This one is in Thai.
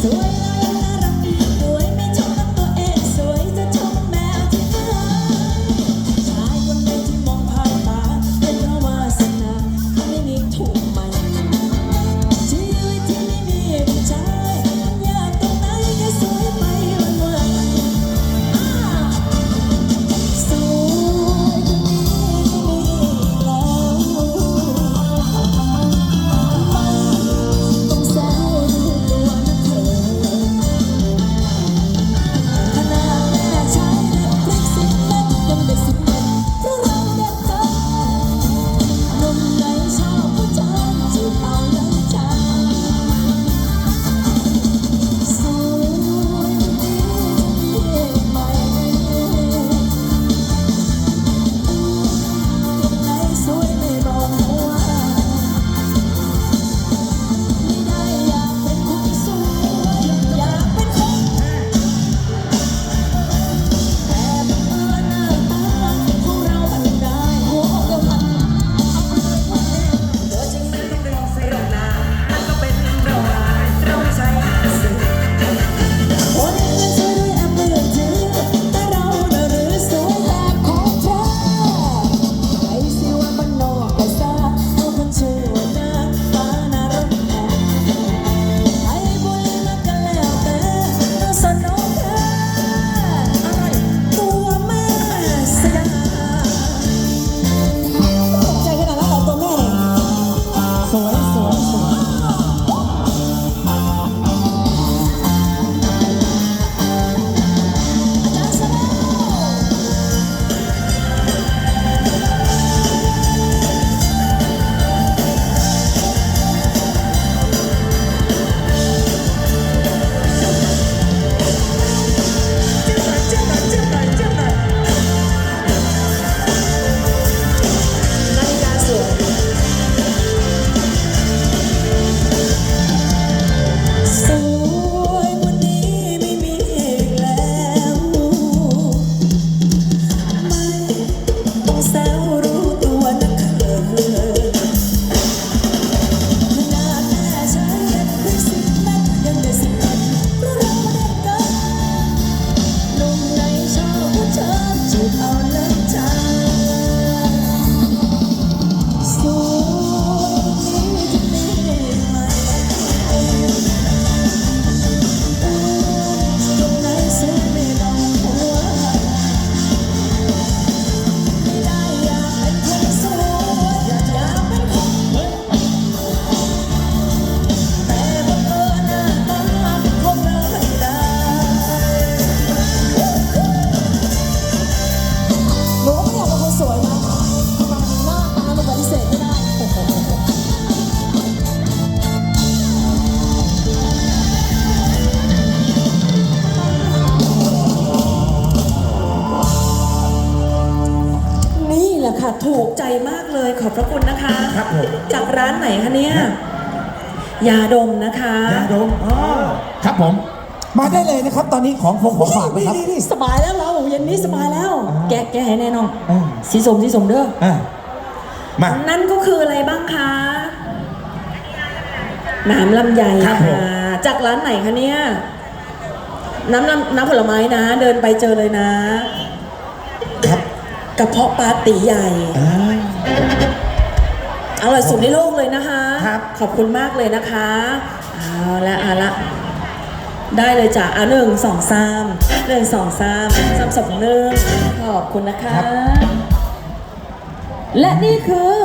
สวย ค่ะ ถูกใจมากเลยขอบพระคุณนะคะ ครับผมจากร้านไหนคะเนี่ย ยาดมนะคะ ยาดมอ๋อครับผม มาได้เลยนะครับ ตอนนี้ของผมขอฝากนะนี่ครับ นี่สบายแล้วเราเย็นนี้สบายแล้วแกะแก้แน่นอนอ่สีสมสีสมเด้ออะมา นั่นก็คืออะไรบ้างคะน้ำลำไยครับผม ค่ะจากร้านไหนคะเนี่ย น้ำน้ำผลไม้นะ เดินไปเจอเลยนะ ครับ กระเพาะปลาตีใหญ่ออร่อยสุดในโลกเลยนะคะ ครับ ขอบคุณมากเลยนะคะ เอาละเอาละ ได้เลยจ้ะอะหนึ่งสองสามหนึ่งสองสามสามสองหนึ่งขอบคุณนะคะ และนี่คือ